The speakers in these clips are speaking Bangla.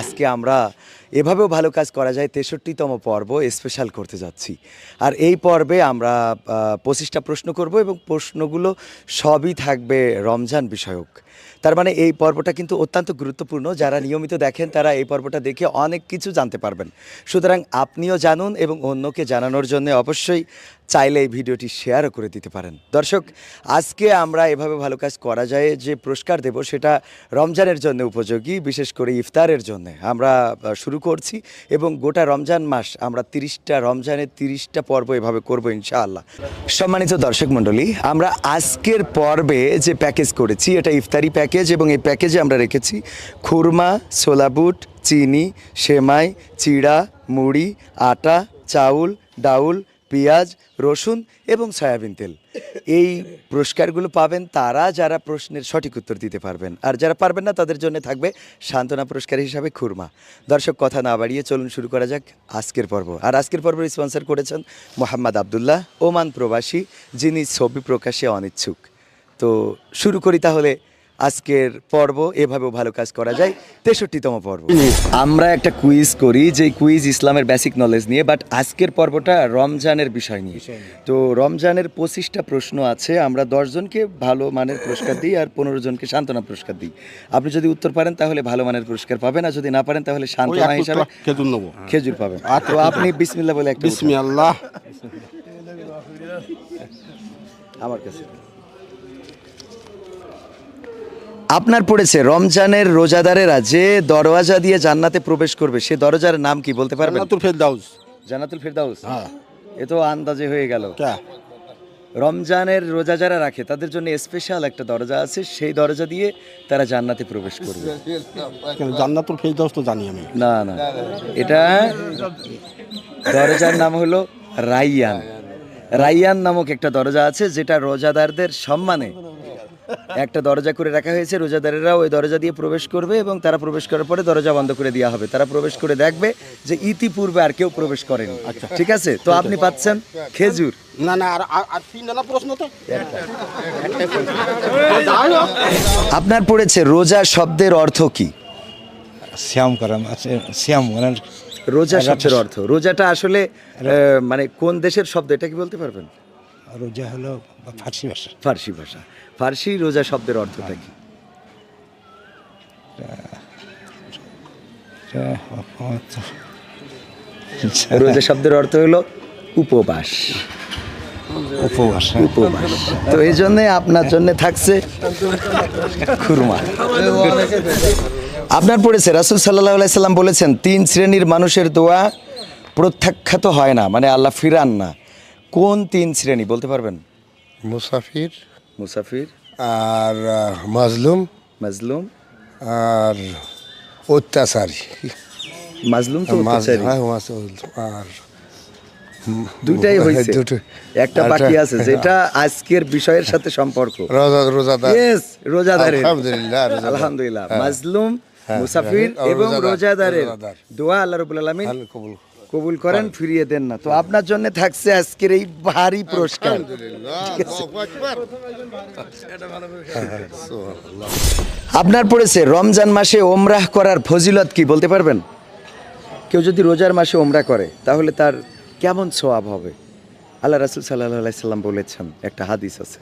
আজকে আমরা এভাবেও ভালো কাজ করা যায়, তেষট্টিতম পর্ব স্পেশাল করতে যাচ্ছি। আর এই পর্বে আমরা পঁচিশটা প্রশ্ন করব এবং প্রশ্নগুলো সবই থাকবে রমজান বিষয়ক। তার মানে এই পর্বটা কিন্তু অত্যন্ত গুরুত্বপূর্ণ। যারা নিয়মিত দেখেন, তারা এই পর্বটা দেখে অনেক কিছু জানতে পারবেন। সুতরাং আপনিও জানুন এবং অন্যকে জানানোর জন্য অবশ্যই চাইলে এই ভিডিওটি শেয়ারও করে দিতে পারেন। দর্শক, আজকে আমরা এভাবে ভালো কাজ করা যায়, যে পুরস্কার দেব সেটা রমজানের জন্য উপযোগী, বিশেষ করে ইফতারের জন্য। আমরা শুরু করছি এবং গোটা রমজান মাস আমরা তিরিশটা, রমজানের তিরিশটা পর্ব এভাবে করব ইনশাআল্লাহ। সম্মানিত দর্শক মণ্ডলী, আমরা আজকের পর্বে যে প্যাকেজ করেছি, এটা ইফতারি প্যাকেজ এবং এই প্যাকেজে আমরা রেখেছি খুরমা, ছোলাবুট, চিনি, সেমাই, চিড়া, মুড়ি, আটা, চাউল, ডাউল, পেঁয়াজ, রসুন এবং সয়াবিন তেল। এই পুরস্কারগুলো পাবেন তারা যারা প্রশ্নের সঠিক উত্তর দিতে পারবেন। আর যারা পারবেন না, তাদের জন্য থাকবে সান্ত্বনা পুরস্কার হিসাবে খুরমা। দর্শক, কথা না বাড়িয়ে চলুন শুরু করা যাক আজকের পর্ব। আর আজকের পর্ব স্পন্সর করেছেন মোহাম্মদ আবদুল্লাহ, ওমান প্রবাসী, যিনি ছবি প্রকাশে অনিচ্ছুক। তো শুরু করি তাহলে আজকের পর্ব এভাবেও ভালো কাজ করা যায়। তেষট্টিতম পর্ব। আমরা একটা কুইজ করি যে কুইজ ইসলামের বেসিক নলেজ নিয়ে বাট আজকের পর্বটা রমজানের বিষয় নিয়ে। তো রমজানের পঁচিশটা প্রশ্ন আছে আমরা দশজনকে ভালো মানের পুরস্কার দিই আর পনেরো জনকে সান্ত্বনা পুরস্কার দিই। আপনি যদি উত্তর পারেন তাহলে ভালো মানের পুরস্কার পাবেন আর যদি না পারেন তাহলে সান্ত্বনা হিসাবে খেজুর নেব। খেজুর পাবেন। তো আপনি বিসমিল্লা বলে একটা বিসমিল্লাহ। আমার কাছে। আপনার পড়েছে রমজানের রোজাদারেরা যে দরওয়াজা দিয়ে জান্নাতে প্রবেশ করবে সে দরজার নাম কি বলতে পারবেন? জান্নাতুল ফেরদাউস। জান্নাতুল ফিরদাউস? হ্যাঁ। এ তো আন্দাজে হয়ে গেল। রমজানের রোজা যারা রাখে তাদের জন্য স্পেশাল একটা দরজা আছে সেই দরজা দিয়ে তারা জান্নাতে প্রবেশ করবে। কেন জান্নাতুল ফেরদাউস তো জানি আমি। না না। এটা দরজার নাম হলো রাইয়ান। রাইয়ান নামক একটা দরজা আছে যেটা রোজাদারদের সম্মানে একটা দরজা করে রাখা হয়েছে রোজাদারেরা ওই দরজা দিয়ে প্রবেশ করবে এবং তারা প্রবেশ করার পরে দরজা বন্ধ করে দেওয়া হবে। তারা প্রবেশ করে দেখবে যে ইতিপূর্বে আর কেউ প্রবেশ করেনি। ঠিক আছে? তো আপনি পাচ্ছেন খেজুর। না না আর আর- আর তিন জানা প্রশ্ন তো? আপনার পড়েছে রোজা শব্দের অর্থ কি? শ্যাম করা শ্যাম মানে রোজা শব্দের অর্থ। রোজাটা আসলে মানে কোন দেশের শব্দ এটা কি বলতে পারবেন? রোজা হলো ফার্সি ভাষা। ফার্সি ভাষা। ফার্সি রোজা শব্দের অর্থটা কি? রোজা শব্দের অর্থ হলো উপবাস। উপবাস উপবাস। তো এই জন্যে আপনার জন্য থাকছে খুরমা। আপনার পড়েছে রাসুল সাল্লাহ সাল্লাম বলেছেন তিন শ্রেণির মানুষের দোয়া প্রত্যাখ্যাত হয় না মানে আল্লাহ ফিরান না। কোন তিন শ্রেণি বলতে পারবেন? মুসাফির মুসাফির। আর মাজলুম। মাজলুম। আর অত্যাচারী। মাজলুম তো অত্যাচারী। হ্যাঁ, আর দুইটাই হয়েছে। দুটো। একটা। বাকি আছে যেটা আজকের বিষয়ের সাথে সম্পর্ক। রোজা রোজাদার। রোজাদারের। আলহামদুলিল্লাহ, আলহামদুলিল্লাহ। হ্যাঁ। মাজলুম হ্যাঁ, মুসাফির আর এবং রোজাদারের দোয়া আল্লাহ রাব্বুল আলামিন। কবুল কবুল করেন ফিরিয়ে দেন না। তো আপনার জন্য থাকছে আজকের এই ভারী পুরস্কার। আপনার পড়েছে রমজান মাসে ওমরাহ করার ফজিলত কি বলতে পারবেন? কেউ যদি রোজার মাসে ওমরা করে তাহলে তার কেমন সোয়াব হবে? আল্লাহ রাসুল সাল্লাহ সাল্লাম বলেছেন একটা হাদিস আছে।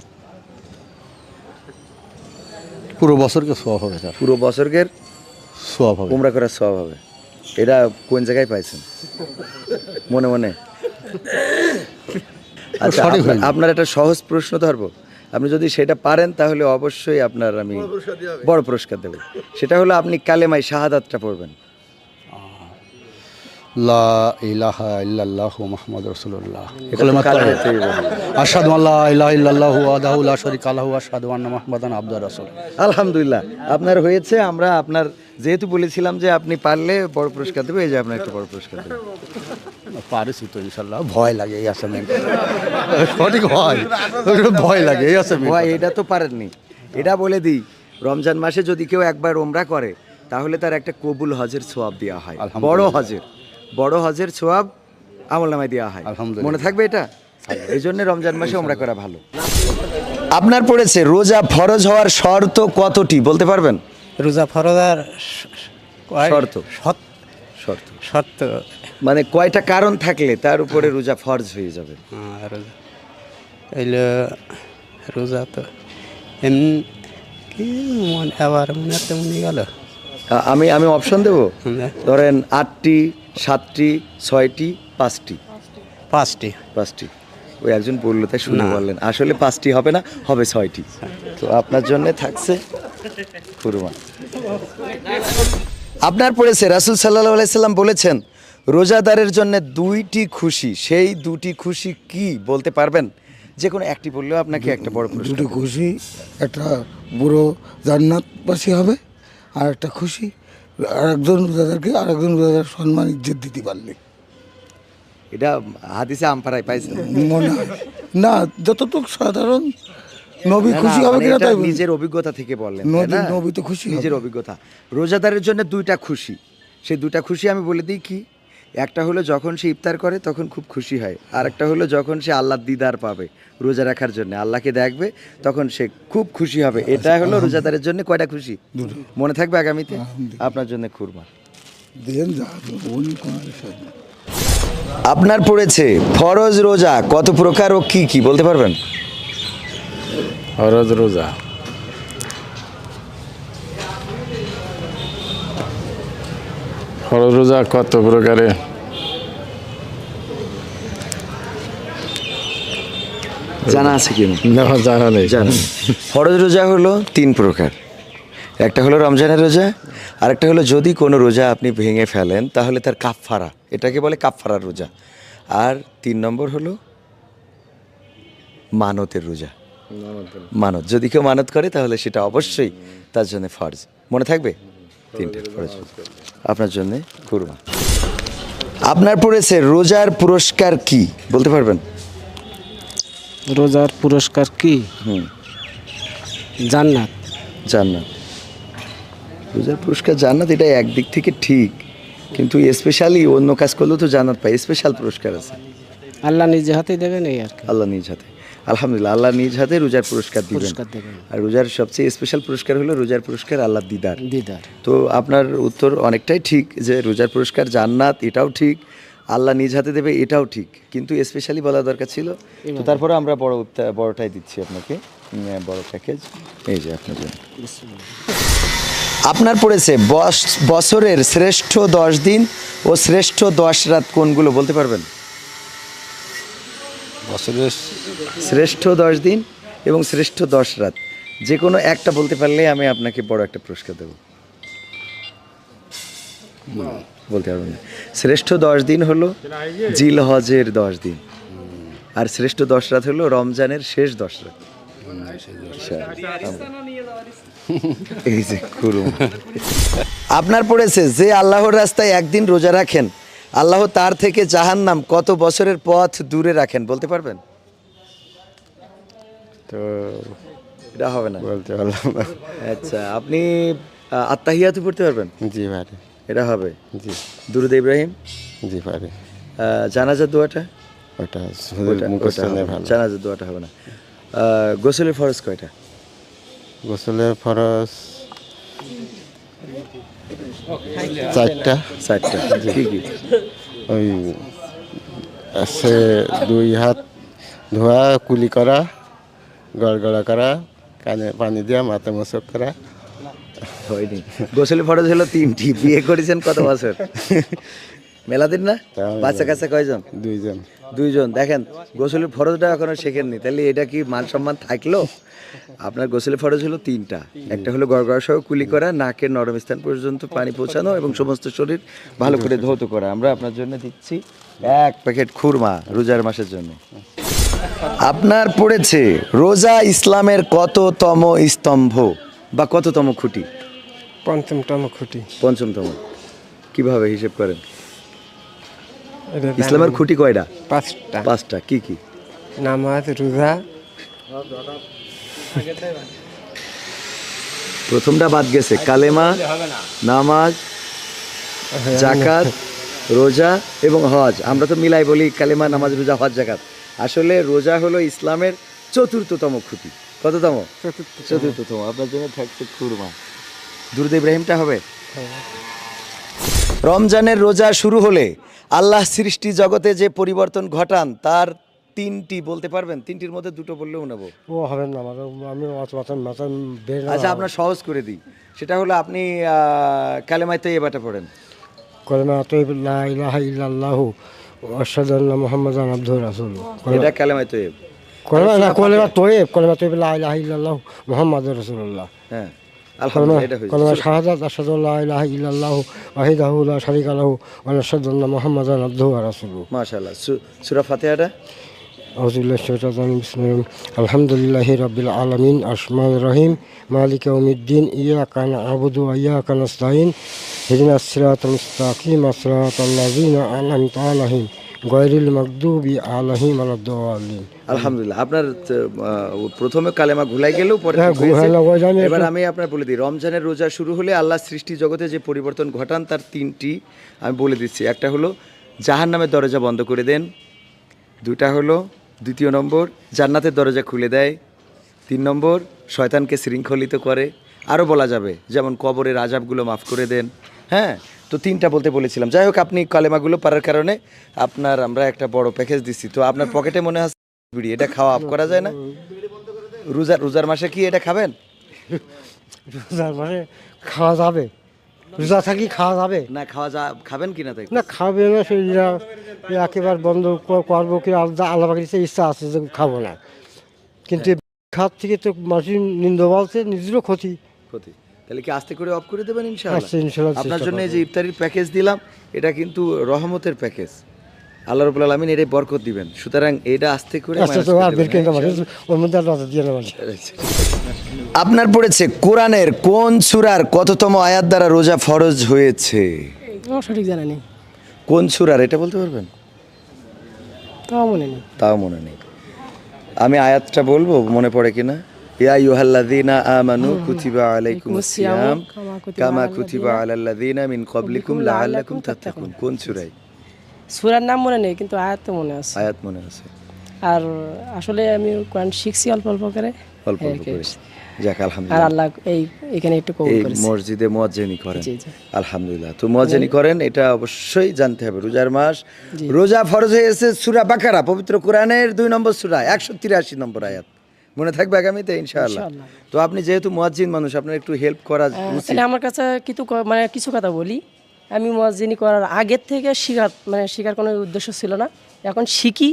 পুরো বছরকে সোয়াব হবে পুরো বছরকে সব হবে। ওমরা করার সোয়াব হবে। এটা কোন জায়গায় পাইছেন? মনে মনে। আচ্ছা আপনার- আপনার একটা সহজ প্রশ্ন ধরবো। আপনি যদি সেটা পারেন তাহলে অবশ্যই আপনার আমি বড় পুরস্কার দেব। সেটা হলো আপনি কালেমাই শাহাদাতটা পড়বেন। আলহামদুলিল্লাহ আপনার হয়েছে আমরা আপনার যেহেতু বলেছিলাম যে আপনি পারলে বড় পুরস্কার দেবো এই যে আপনার একটা বড় পুরস্কার দেবো। পারিস তো ইনশাআল্লাহ ভয় লাগে এই আসামে সঠিক হয় ভয় লাগে এই আসামে ভাই এটা তো পারেননি। এটা বলে দিই রমজান মাসে যদি কেউ একবার ওমরা করে তাহলে তার একটা কবুল হজের সোয়াব দেওয়া হয়। বড়। হজের। বড় হজের সোয়াব আমল নামায় দেওয়া হয়। আলহামদুলিল্লাহ। মনে থাকবে এটা? এই জন্য রমজান মাসে ওমরা করা ভালো। আপনার পড়েছে রোজা ফরজ হওয়ার শর্ত কতটি? বলতে পারবেন? রোজা ফরজার কয়- শর্ত। শর্ত। সত্য মানে কয়টা কারণ থাকলে তার উপরে রোজা ফরজ হয়ে যাবে? হ্যাঁ, রোজা। তো এমনি মনে আবার মনে একটা মনে গেল? আমি আমি অপশন দেব? ধরেন আটটি সাতটি ছয়টি পাঁচটি। পাঁচটি। পাঁচটি। ওই একজন বলল তাই শুনে বললেন আসলে পাঁচটি হবে না হবে ছয়টি। তো আপনার জন্য থাকছে কুরমা আপনার পড়েছে রাসুল সাল্লাহ আলাইসাল্লাম বলেছেন রোজাদারের জন্য দুইটি খুশি সেই দুটি খুশি কি বলতে পারবেন? যে কোনো একটি বললেও আপনাকে একটা বড় দুটো খুশি একটা বুড়ো জান্নাতবাসী হবে আর একটা খুশি আর একজন রোজাদারকে আরেকজন রোজাদার সম্মান ইজ্জত দিতে পারলে। এটা হাদিসে আমপাড়ায় পাইছে মনে হয়। না যতটুকু সাধারণ নবী খুশি হবে মানে কিনা তাই নিজের অভিজ্ঞতা থেকে বললেন নবী- নবী তো খুশি নিজের অভিজ্ঞতা। রোজাদারের জন্য দুইটা খুশি। সেই দুইটা খুশি আমি বলে দিই কি? একটা হলো যখন সে ইফতার করে তখন খুব খুশি হয়। আর একটা হলো যখন সে আল্লাহ দিদার পাবে রোজা রাখার জন্য। আল্লাহকে দেখবে তখন সে খুব খুশি হবে। এটা হলো রোজাদারের জন্য কয়টা খুশি? মনে থাকবে আগামীতে? আপনার জন্য খুরমা। আপনার পড়েছে ফরজ রোজা। কত প্রকার ও কি কি বলতে পারবেন? ফরজ রোজা। ফরজ রোজা কত প্রকারে। জানা আছে কি না? জানা নেই। জানেন ফরজ রোজা হলো তিন প্রকার। একটা হলো রমজানের রোজা আর একটা হলো যদি কোনো রোজা আপনি ভেঙে ফেলেন তাহলে তার কাফফারা এটাকে বলে কাফফারার রোজা। আর তিন নম্বর হলো মানতের রোজা। মানত। যদি কেউ মানত করে তাহলে সেটা অবশ্যই তার জন্য ফরজ। মনে থাকবে? তিনটে আপনার জন্য কুরমা। আপনার পড়েছে রোজার পুরস্কার কি? বলতে পারবেন? রোজার পুরস্কার কি? হুম। জান্নাত। জান্নাত। রোজার পুরস্কার জান্নাত এটা একদিক থেকে ঠিক। কিন্তু স্পেশালি অন্য কাজ করলেও তো জান্নাত পাই স্পেশাল পুরস্কার আছে। আল্লাহ নিজে হাতেই দেবেন এই আর আল্লাহ নিজ হাতে আলহামদুলিল্লাহ আল্লাহ নিজ হাতে রোজার পুরস্কার দিবেন। আর রোজার সবচেয়ে স্পেশাল পুরস্কার হলো রোজার পুরস্কার আল্লাহ দিদার। দিদার। তো আপনার উত্তর অনেকটাই ঠিক যে রোজার পুরস্কার জান্নাত এটাও ঠিক আল্লাহ নিজ হাতে দেবে এটাও ঠিক। কিন্তু স্পেশালি বলা দরকার ছিল। তো তারপরে আমরা বড় বড়টাই দিচ্ছি আপনাকে। বড় প্যাকেজ এই যে আপনার জন্য আপনার পড়েছে বস- বছরের শ্রেষ্ঠ দশ দিন ও শ্রেষ্ঠ দশ রাত কোনগুলো বলতে পারবেন? বছরের শ্রেষ্ঠ দশ দিন এবং শ্রেষ্ঠ দশ রাত। যে কোনো একটা বলতে পারলে আমি আপনাকে বড় একটা পুরস্কার দেবো। বলতে পারবেন না। শ্রেষ্ঠ দশ দিন হলো জিল হজের দশ দিন। আর শ্রেষ্ঠ দশ রাত হলো রমজানের শেষ দশ রাত। এই যে আপনার পড়েছে যে আল্লাহর রাস্তায় একদিন রোজা রাখেন আল্লাহ তার থেকে জাহান্নাম কত বছরের পথ দূরে রাখেন বলতে পারবেন? তো এটা হবে না। বলতে পারলাম না। আচ্ছা আপনি আত্মাহিয়াতু পড়তে পারবেন? জি পারি। এটা হবে। জি। দুরুদ ইব্রাহিম? জি পারি। আহ, জানাজার দোয়াটা? ওটা। জানাজার দোয়াটা হবে না। গোসলের ফরজ কয়টা? গোসলের ফরজ চারটা? চারটা ওই আছে দুই হাত ধোয়া, কুলি করা, গড়গড়া করা, কানে পানি দেওয়া মাথা মশক করা। হয়নি। গোসলে ফটো ছিল তিনটি। বিয়ে করেছেন কত বছর? মেলা দিন না বাচ্চা কাচ্চা কয়জন? দুইজন। দুইজন। দেখেন গোসলের ফরজটা এখনও শেখেননি। তাহলে এটা কি মান সম্মান থাকল? আপনার গোসলের ফরজ হলো তিনটা। একটা হলো গড়গড় সহ কুলি করা নাকের নরম স্থান পর্যন্ত পানি পৌঁছানো এবং সমস্ত শরীর ভালো করে ধৌত করা। আমরা আপনার জন্য দিচ্ছি এক প্যাকেট খুরমা রোজার মাসের জন্য। আপনার পড়েছে রোজা ইসলামের কততম স্তম্ভ বা কততম খুঁটি? পঞ্চমতম খুঁটি। পঞ্চমতম। কীভাবে হিসেব করেন? ইসলামের খুঁটি কয়টা? পাঁচটা। পাঁচটা। কি কি? নামাজ রোজা। প্রথমটা বাদ গেছে। কালেমা নামাজ জাকাত রোজা এবং হজ। আমরা তো মিলাই বলি কালেমা নামাজ রোজা হজ জাকাত আসলে রোজা হলো ইসলামের চতুর্থতম খুঁটি। কততম? চতুর্থতম। আপনার জন্য থাকছে খুরমা দুরুদ ইব্রাহিমটা হবে? রমজানের রোজা শুরু হলে আল্লাহ সৃষ্টি জগতে যে পরিবর্তন ঘটান তার তিনটি বলতে পারবেন? তিনটির মধ্যে দুটো বললেও নেব। ও হবে না আমার আমি আচ্ছা আপনার সহজ করে দিই। সেটা হলো আপনি কালেমায় তো এবারটা পড়েন। কলেমা লা ইলাহা ইল্লাল্লাহু আশহাদু আন্না মুহাম্মাদান আবদুহু রাসূল এটা কালেমায় তো কলেমা না কলেমা তৈব কলেমা তৈব লা ইলাহা ইল্লাল্লাহু মুহাম্মাদুর রাসূলুল্লাহ। হ্যাঁ। ইল্লাহ আলহামদুলিল্লাহ রবিল আলমিন। আসমান রহিম। মালিক উমিদ্দিন ইয়া কান আবুদু ইয়া কান আস্তাইন হিদিন মুস্তাকিম। আলহাম তালাহিম গয়রিল মকদুবি আলহিম আলাদ্দালিন আলহামদুলিল্লাহ আপনার প্রথমে কালেমা ঘুলাই গেলেও পরে হ্যাঁ, এবার আমি আপনার বলে দিই রমজানের রোজা শুরু হলে আল্লাহ সৃষ্টি জগতে যে পরিবর্তন ঘটান তার তিনটি আমি বলে দিচ্ছি। একটা হলো জাহান নামের দরজা বন্ধ করে দেন। দুটা হলো দ্বিতীয় নম্বর জান্নাতের দরজা খুলে দেয়। তিন নম্বর শয়তানকে শৃঙ্খলিত করে। আরও বলা যাবে যেমন কবরের আজাবগুলো মাফ করে দেন। হ্যাঁ তো তিনটা বলতে বলেছিলাম। যাই হোক আপনি কালেমাগুলো পারার কারণে আপনার আমরা একটা বড় প্যাকেজ দিচ্ছি। তো আপনার পকেটে মনে হয় বিড়ি এটা খাওয়া আপ করা যায় না? রোজার রোজার মাসে কি এটা খাবেন? রোজার মাসে খাওয়া যাবে। রোজা থাকি খাওয়া যাবে। না খাওয়া যা খাবেন কি না তাই? না খাবে না সেটা একেবারে বন্ধ করব কি আলাদা আল্লাহ পাখির ইচ্ছা আছে যে খাব না। কিন্তু খাত থেকে তো মানুষের নিন্দ বলছে নিজেরও ক্ষতি। ক্ষতি। তাহলে কি আস্তে করে অফ করে দেবেন ইনশাআল্লাহ? আচ্ছা, ইনশাআল্লাহ আপনার জন্য এই যে ইফতারির প্যাকেজ দিলাম এটা কিন্তু রহমতের প্যাকেজ আল্লাহ রবুল আলমিন এটাই বরকত দিবেন। সুতরাং এটা আস্তে করে তো আর দেবেন, কিনতে? ওর মধ্যে আর নজর দিয়ে নেওয়া আপনার পড়েছে কোরআনের কোন সূরার কততম আয়াত দ্বারা রোজা ফরজ হয়েছে? আমার সঠিক জানা নেই। কোন সূরার? এটা বলতে পারবেন? তাও মনে নেই। তাও মনে নেই। আমি আয়াতটা বলব মনে পড়ে কিনা? ইয়া আইয়ুহাল্লাযীনা আমানু কুতিবা আলাইকুমুস সিয়াম কামা কুতিবা আলাল্লাযীনা মিন ক্বাবলিকুম লাআল্লাকুম তাত্তাকুন কোন সূরায়? সুরার নাম মনে নেই কিন্তু আয়াত মনে আছে। আয়াত মনে আছে। আর আসলে আমি কোরআন শিখছি অল্প অল্প করে। অল্প অল্প করে যাক আর আলহামদুলিল্লাহ আল্লাহ এই এখানে একটু কবুল করেছে। মসজিদে মুয়াজ্জিনি করেন। আলহামদুলিল্লাহ। তো মুয়াজ্জিনি করেন এটা অবশ্যই জানতে হবে। রোজার মাস রোজা ফরজ হয়েছে সূরা বাকারা পবিত্র কোরআনের দুই নম্বর সূরা একশো তিরাশি নম্বর আয়াত। মনে থাকবে আগামীতে ইনশাআল্লাহ ইনশাআল্লাহ। তো আপনি যেহেতু মুয়াজ্জিন মানুষ আপনার একটু হেল্প করা উচিত তাহলে আমার কাছে কিছু ক- মানে কিছু কথা বলি আমি মসজিনি করার আগের থেকে শিখার মানে শিখার কোনো উদ্দেশ্য ছিল না এখন শিখি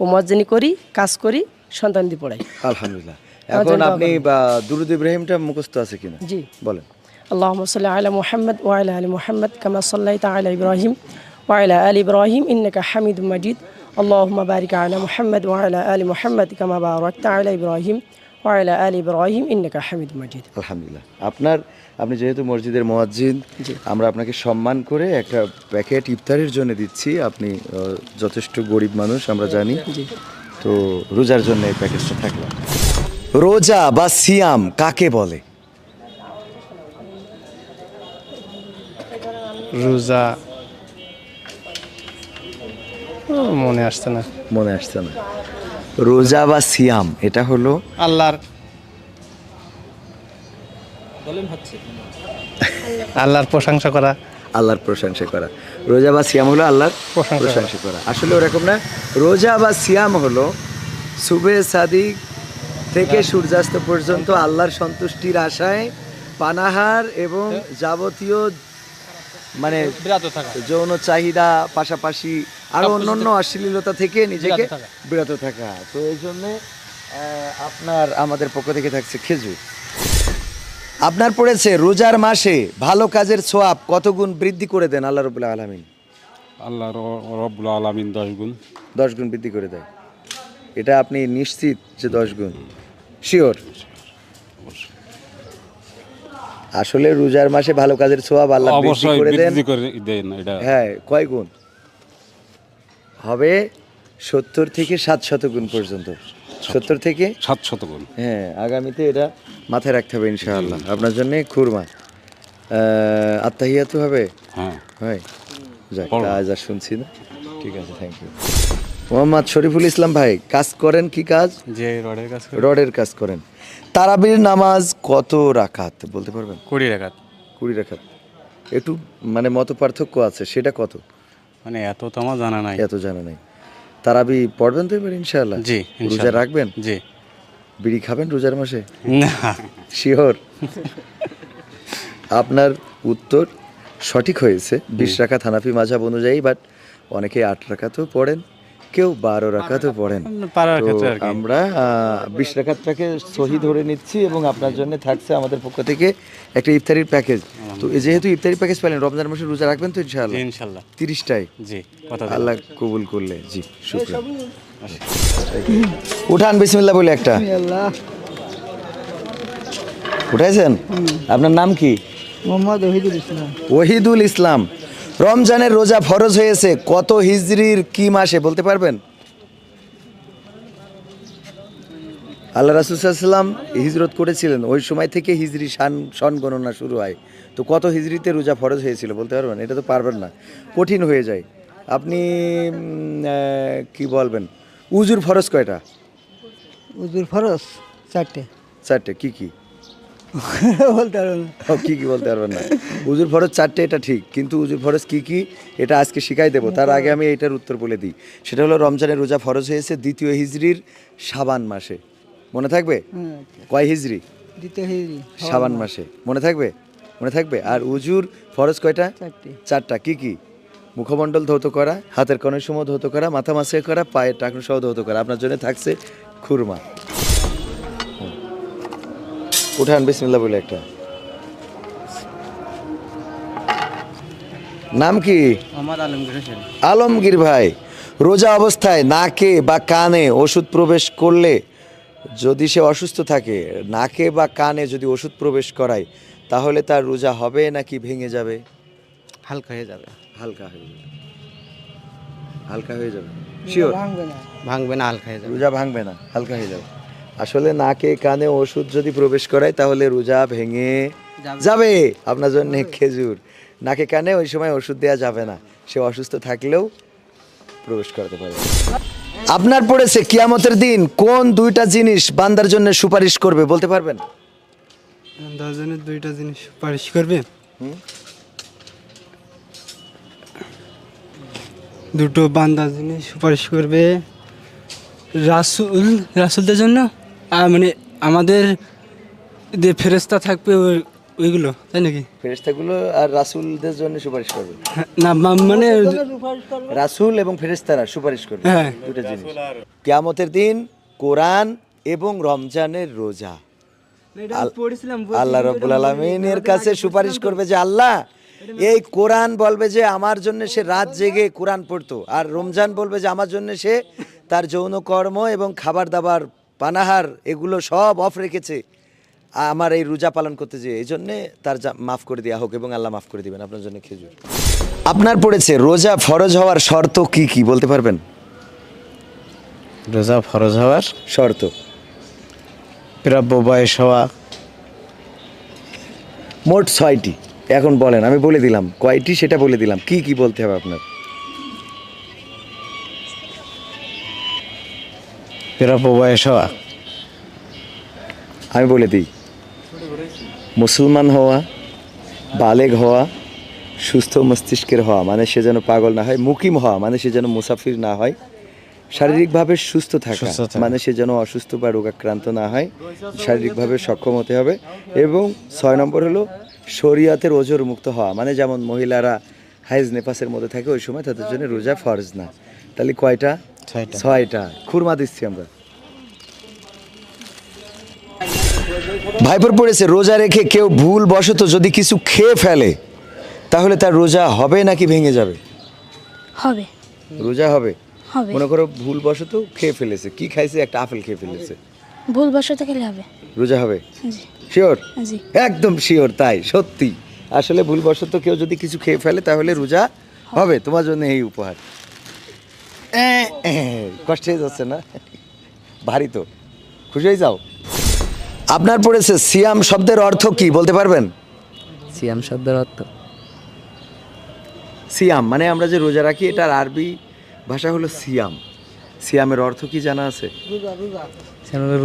ও মসজিনি করি কাজ করি সন্তান দিয়ে পড়াই আলহামদুলিল্লাহ এখন আপনি বা দুরুদ ইব্রাহিমটা মুখস্থ আছে কিনা জি বলেন اللهم صل على محمد وعلى ال محمد كما صليت على ابراهيم وعلى ال ابراهيم انك حميد مجيد আল্লাহমা বারিক আলা মোহাম্মদ ওয়ালা আলী মোহাম্মদ কামা বারক আলা ইব্রাহিম ওয়ালা আলী ইব্রাহিম ইন্নাকা হামিদ মজিদ আলহামদুলিল্লাহ আপনার আপনি যেহেতু মসজিদের মোয়াজ্জিদ আমরা আপনাকে সম্মান করে একটা প্যাকেট ইফতারের জন্য দিচ্ছি। আপনি যথেষ্ট গরিব মানুষ আমরা জানি। তো রোজার জন্য এই প্যাকেজটা থাকল। রোজা বা সিয়াম কাকে বলে? রোজা মনে আসছে না। মনে আসছে না। রোজা বা সিয়াম এটা হলো আল্লাহর আল্লাহর প্রশংসা করা। আল্লাহর প্রশংসা করা। রোজা বা সিয়াম হলো আল্লাহর প্রশংসা করা। প্রশংসা করা। আসলে ওরকম না। রোজা বা সিয়াম হলো সুবে সাদিক থেকে সূর্যাস্ত পর্যন্ত আল্লাহর সন্তুষ্টির আশায় পানাহার এবং যাবতীয় মানে যৌন চাহিদা পাশাপাশি আরও অন্যান্য অশ্লীলতা থেকে নিজেকে বিরত থাকা। তো এই জন্য আপনার আমাদের পক্ষ থেকে থাকছে খেজুর। আপনার পড়েছে রোজার মাসে ভালো কাজের ছোয়াব কত গুণ বৃদ্ধি করে দেন আল্লাহ রবুল্লাহ আলমিন? আল্লাহ রব্বুল আলমিন দশ গুণ। দশ গুণ বৃদ্ধি করে দেয়। এটা আপনি নিশ্চিত যে দশ গুণ? শিওর আসলে রোজার মাসে ভালো কাজের ছোয়াব আল্লাহ বৃদ্ধি করে দেন। বৃদ্ধি করে দেন এটা। হ্যাঁ কয় গুণ? হবে সত্তর থেকে সাত শত গুণ পর্যন্ত। সত্তর থেকে? সাত শত গুণ। হ্যাঁ আগামীতে এটা মাথায় রাখতে হবে ইনশাআল্লাহ। আপনার জন্য খুরমা। আত্মাহিয়াতু হবে? হ্যাঁ। হয়। যাক পড়ো। আজ আর শুনছি না। ঠিক আছে থ্যাংক ইউ মোহাম্মদ শরীফুল ইসলাম ভাই কাজ করেন কি কাজ? যে রডের কাজ রডের কাজ করেন। তারাবির নামাজ কত রাখাত বলতে পারবেন? কুড়ি রাখাত কুড়ি রাকাত। একটু মানে মত পার্থক্য আছে সেটা কত? মানে এত তো আমার জানা নাই। এত জানা নাই। তারাবি পড়বেন তো এবার ইনশাআল্লাহ? জি রোজা রাখবেন? জি। বিড়ি খাবেন রোজার মাসে? না। শিওর? আপনার উত্তর সঠিক হয়েছে। বিশ রাখাত হানাফি মাঝাব অনুযায়ী বাট অনেকে আট রাখাতেও পড়েন। কেউ বারো রাখাতেও পড়েন। আমরা বিশ রাখাতটাকে সহি ধরে নিচ্ছি এবং আপনার জন্য থাকছে আমাদের পক্ষ থেকে একটা ইফতারির প্যাকেজ। তো যেহেতু ইফতারি প্যাকেজ পেলেন রমজান মাসে রোজা রাখবেন তো ইনশাআল্লাহ? তিরিশটায়? জি কথা আল্লাহ কবুল করলে। জি শুক্রিয়া। উঠান বিসমিল্লা বলে একটা। উঠাইছেন? আপনার নাম কি? মোহাম্মদ ওহিদুল ইসলাম। ওহিদুল ইসলাম। রমজানের রোজা ফরজ হয়েছে কত হিজরির কি মাসে বলতে পারবেন? আল্লাহ রাসুসাল্লাম হিজরত করেছিলেন ওই সময় থেকে হিজরি সান সন গণনা শুরু হয়। তো কত হিজরিতে রোজা ফরজ হয়েছিল বলতে পারবেন? এটা তো পারবেন না কঠিন হয়ে যায়। আপনি কি বলবেন? উজুর ফরজ কয়টা? উজুর ফরজ চারটে। চারটে কি কি? বলতে পারব না। কি কি বলতে পারবেন না। উজুর ফরজ চারটে এটা ঠিক। কিন্তু উজুর ফরজ কি কি এটা আজকে শিখাই দেবো। তার আগে আমি এটার উত্তর বলে দিই। সেটা হলো রমজানের রোজা ফরজ হয়েছে দ্বিতীয় হিজরির সাবান মাসে। মনে থাকবে? কয় হিজরি? দ্বিতীয় হিজড়ি সাবান মাসে। মনে থাকবে? মনে থাকবে? আর উজুর ফরজ কয়টা? চারটা। কি কি? মুখমণ্ডল ধৌত করা হাতের কনের সময় ধৌত করা মাথা মাসে করা পায়ের টাকনু সহ ধৌত করা। আপনার জন্য থাকছে খুরমা। উঠান বিসমিল্লাহ বলে একটা। নাম কি? আলমগীর ভাই রোজা অবস্থায় নাকে বা কানে ওষুধ প্রবেশ করলে যদি সে অসুস্থ থাকে নাকে বা কানে যদি ওষুধ প্রবেশ করায় তাহলে তার রোজা হবে নাকি ভেঙে যাবে? হালকা হয়ে যাবে। হালকা হয়ে যাবে। হালকা হয়ে যাবে। শিওর ভাঙবে না ভাঙবে না হালকা হয়ে যাবে। রোজা ভাঙবে না হালকা হয়ে যাবে। আসলে নাকে কানে ওষুধ যদি প্রবেশ করায় তাহলে রোজা ভেঙে যাবে। আপনার জন্য খেজুর। নাকে কানে ওই সময় ওষুধ দেওয়া যাবে না। সে অসুস্থ থাকলেও প্রবেশ করাতে পারবে আপনার পড়েছে কিয়ামতের দিন কোন দুইটা জিনিস বান্দার জন্য সুপারিশ করবে বলতে পারবেন? দশজনের দুইটা জিনিস সুপারিশ করবে? দুটো বান্দার জিনিস সুপারিশ করবে। রাসুল রাসুলদের জন্য? মানে আমাদের যে ফেরেস্তা থাকবে ওই- ওইগুলো তাই নাকি? ফেরেস্তাগুলো আর রাসূলদের জন্য সুপারিশ করবে। না মানে রাসূল এবং ফেরেস্তারা সুপারিশ করবে হ্যাঁ। দুটো জিনিস। কিয়ামতের দিন কোরআন এবং রমজানের রোজা। আল্লাহ রব্বুল আলমিনের কাছে সুপারিশ করবে যে আল্লাহ এই কোরআন বলবে যে আমার জন্য সে রাত জেগে কোরআন পড়তো আর রমজান বলবে যে আমার জন্য সে তার যৌনকর্ম এবং খাবার দাবার পানাহার এগুলো সব অফ রেখেছে। আমার এই রোজা পালন করতে যে এই জন্যে তার মাফ করে দেওয়া হোক এবং আল্লাহ মাফ করে দিবেন আপনার জন্য খেজুর। আপনার পড়েছে রোজা ফরজ হওয়ার শর্ত কি কি বলতে পারবেন? রোজা ফরজ হওয়ার শর্ত। প্রাপ্য বয়স হওয়া। মোট ছয়টি। এখন বলেন আমি বলে দিলাম কয়টি সেটা বলে দিলাম কি কি বলতে হবে আপনার? প্রাপ্য বয়স হওয়া। আমি বলে দিই মুসলমান হওয়া বালেগ হওয়া সুস্থ মস্তিষ্কের হওয়া মানে সে যেন পাগল না হয় মুকিম হওয়া মানে সে যেন মুসাফির না হয় শারীরিকভাবে সুস্থ থাকা সুস্থ থাকা। মানে সে যেন অসুস্থ বা রোগাক্রান্ত না হয় শারীরিকভাবে সক্ষম হতে হবে এবং ছয় নম্বর হলো শরীয়তের ওজোর মুক্ত হওয়া মানে যেমন মহিলারা হাইজ নেপাসের মধ্যে থাকে ওই সময় তাদের জন্য রোজা ফরজ না। তাহলে কয়টা? ছয়টা। ছয়টা। খুরমা দিচ্ছি আমরা। ভাইপর পড়েছে রোজা রেখে কেউ ভুল বশত যদি কিছু খেয়ে ফেলে তাহলে তার রোজা হবে নাকি ভেঙে যাবে? হবে। রোজা হবে? হবে। মনে করো ভুল বশত খেয়ে ফেলেছে। কি খাইছে? একটা আপেল খেয়ে ফেলেছে। ভুল বসতে গেলে হবে। রোজা হবে? শিওর একদম শিওর তাই সত্যি। আসলে ভুল বশত কেউ যদি কিছু খেয়ে ফেলে তাহলে রোজা হবে। তোমার জন্য এই উপহার। কষ্ট হয়ে যাচ্ছে না? ভারী তো। খুশি হয়ে যাও। আপনার পড়েছে সিয়াম শব্দের অর্থ কি বলতে পারবেন? সিয়াম শব্দের অর্থ? সিয়াম মানে আমরা যে রোজা রাখি এটার আরবি ভাষা হলো সিয়াম। সিয়ামের অর্থ কি জানা আছে?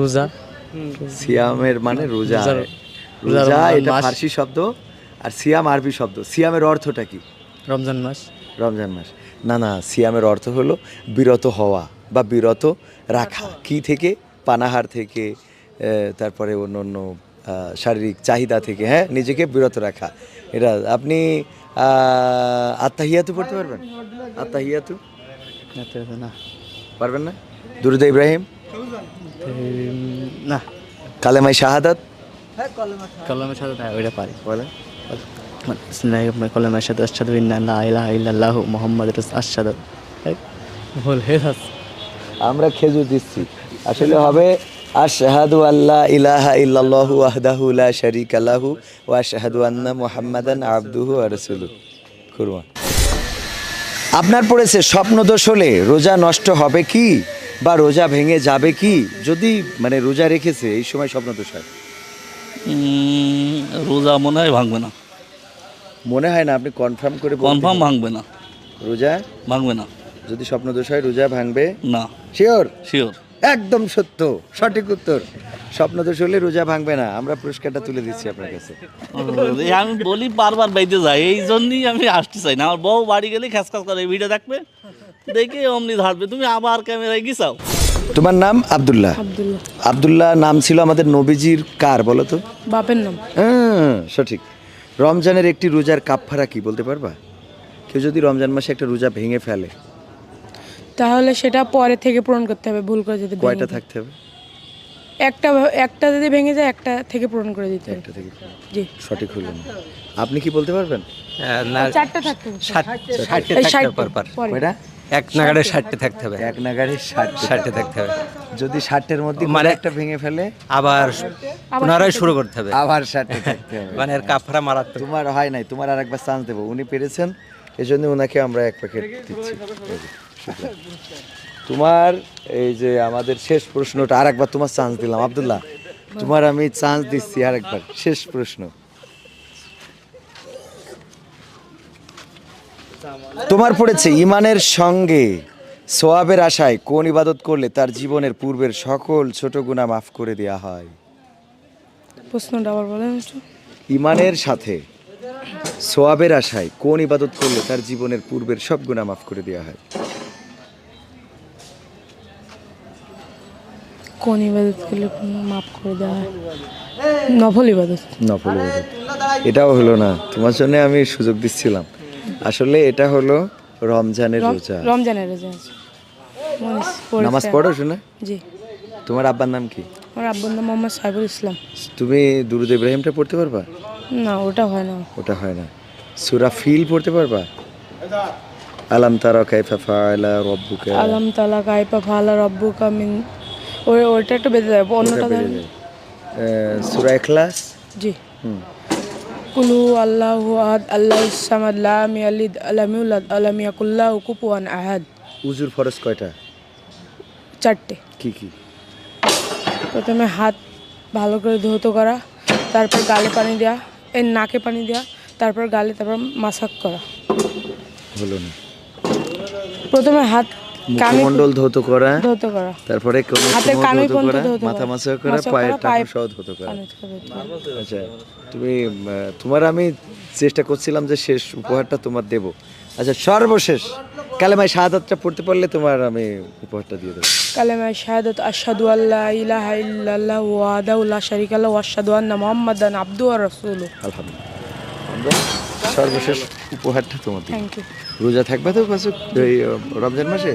রোজা। সিয়ামের মানে রোজা। রোজা এটা। ফার্সি শব্দ আর সিয়াম আরবি শব্দ। সিয়ামের অর্থটা কি? রমজান মাস। রমজান মাস। না না সিয়ামের অর্থ হলো বিরত হওয়া বা বিরত রাখা। কি থেকে? পানাহার থেকে তারপরে অন্য অন্য শারীরিক চাহিদা থেকে হ্যাঁ নিজেকে বিরত রাখা। এটা আপনি আত্মাহিয়াতু পড়তে পারবেন? আত্মাহিয়াতু? না। পারবেন না? দুরুদ ইব্রাহিম? না। কালেমাই শাহাদাত? কলমের সাথে হ্যাঁ, ওইটা পারি। বলেন। ভুল হয়ে আমরা খেজুর দিচ্ছি। আসলে হবে আশহাদু আল্লাহ ইলাহা ইল্লাল্লাহু ওয়াহদাহু লা শারীকা লাহু ওয়া আশহাদু আন্না মুহাম্মাদান আবদুহু ওয়া রাসূলুহু। কুরআন। আপনার পড়েছে স্বপ্ন দোষ হলে রোজা নষ্ট হবে কি বা রোজা ভেঙে যাবে কি? যদি মানে রোজা রেখেছে এই সময় স্বপ্ন দোষ হয়। রোজা মনে হয় ভাঙবে না। মনে হয় না আপনি কনফার্ম করে বলতে কনফার্ম ভাঙবে না। রোজা? ভাঙবে না। যদি স্বপ্ন দোষ হয় রোজা ভাঙবে? না। শিওর শিওর একদম সত্য। সঠিক উত্তর। স্বপ্ন দোষ হলে রোজা ভাঙবে না। আমরা পুরস্কারটা তুলে দিচ্ছি আপনার কাছে। আমি বলি বারবার বাইতে যাই। এই জন্যই আমি আসতে চাই না। আমার বউ বাড়ি গেলে খ্যাস খ্যাস করে ভিডিও দেখবে? দেখে অমনি ধরবে। তুমি আবার ক্যামেরায় গিয়েছাও তোমার নাম? আব্দুল্লাহ। আব্দুল্লাহ। আব্দুল্লাহ নাম ছিল আমাদের নবীজির কার বলো তো? বাপের নাম। হ্যাঁ সঠিক। রমজানের একটি রোজার কাপফারা কি বলতে পারবা? কেউ যদি রমজান মাসে একটা রোজা ভেঙে ফেলে। তাহলে সেটা পরে থেকে পূরণ করতে হবে ভুল করে যদি কয়টা থাকতে হবে? একটা একটা যদি ভেঙে যায় একটা থেকে পূরণ করে দিতে হবে। একটা থেকে জি। সঠিক হলো না আপনি কি বলতে পারবেন? না চারটা থাকতে হবে। এই ষাটটা, পরে। কয়টা? এক নাগারে ষাটটা থাকতে হবে। এক নাগারে ষাট ষাটটা থাকতে হবে। যদি ষাটের মধ্যে মানে- একটা ভেঙে ফেলে? আবার পুনরায় শুরু করতে হবে। আবার থাকতে হবে। মানে এর কাফরা মারাত্মক। তোমার হয় নাই তোমার আর একবার চান্স দেবো। উনি পেরেছেন এই জন্য ওনাকে আমরা এক প্যাকেট দিচ্ছি। তোমার এই যে আমাদের শেষ প্রশ্নটা আর একবার তোমার চান্স দিলাম আব্দুল্লাহ। তোমার আমি চান্স দিচ্ছি আর একবার শেষ প্রশ্ন। তোমার পড়েছে ইমানের সঙ্গে সোয়াবের আশায় কোন ইবাদত করলে তার জীবনের পূর্বের সকল ছোট গুণা মাফ করে দেয়া হয়? প্রশ্নটা আবার বলেন একটু। ইমানের সাথে সোয়াবের আশায় কোন ইবাদত করলে তার জীবনের পূর্বের সব গুণা মাফ করে দেওয়া হয়? কোন ইবাদত করলে মাফ করে দেওয়া হয়? নফল ইবাদত। নফল ইবাদত। এটাও হলো না। তোমার জন্য আমি সুযোগ দিচ্ছিলাম। আসলে এটা হলো রমজানের রম- রোজা। রমজানের রোজা। নামাজ পড়ো শোনা। জি। তোমার আব্বার নাম কি? আমার আব্বুর নাম মোহাম্মদ সাইবুল ইসলাম। তুমি দুরুদ ইব্রাহিমটা পড়তে পারবা? না ওটা হয় না। ওটা হয় না। সুরা ফিল পড়তে পারবা? আলাম তারা কাইফা ফাআলা রাব্বুকা। আলম তালা কাইপা ফালা রব্বুকা মিন। ওই ওইটা একটু বেঁধে যাবে অন্যটা ধরেন। সুরা ইখলাস? জি। হুম। কুলু আল্লাহু আহাদ আল্লাহ সামাদ লাম ইয়ালিদ আলাম ইউলাদ আলাম ইয়াকুল্লাহু কুফুয়ান আহাদ। উজুর ফরজ কয়টা? চারটে। কি কি? প্রথমে হাত ভালো করে ধৌত করা তারপর গালে পানি দেওয়া এর নাকে পানি দেওয়া তারপর গালে তারপর মাসাক করা। হলো না। প্রথমে হাত কানে মুখমণ্ডল ধৌত করা ধৌত করা। তারপরে হাতের কানুই পর্যন্ত ধৌত করা। মাথা মাসা করা পায়ের করা, সহ কানে ধৌত করা। আচ্ছা তুমি তোমার আমি চেষ্টা করছিলাম যে শেষ উপহারটা তোমার দেব। আচ্ছা সর্বশেষ। কালেমায় শাহাদাতটা পড়তে পারলে তোমার আমি উপহারটা দিয়ে দেবো। কালেমায় শাহাদাত আশহাদু আল্লাহ ইলাহা ইল্লাল্লাহ ওয়াহদাহু লা শারীকা লাহু ওয়া আশহাদু আন্না মুহাম্মাদান আবদুহু ওয়া রাসূলুহু। আলহামদুলিল্লাহ। সর্বশেষ উপহারটা তোমার থ্যাংক ইউ রোজা থাকবে তো পাশে এই রমজান মাসে।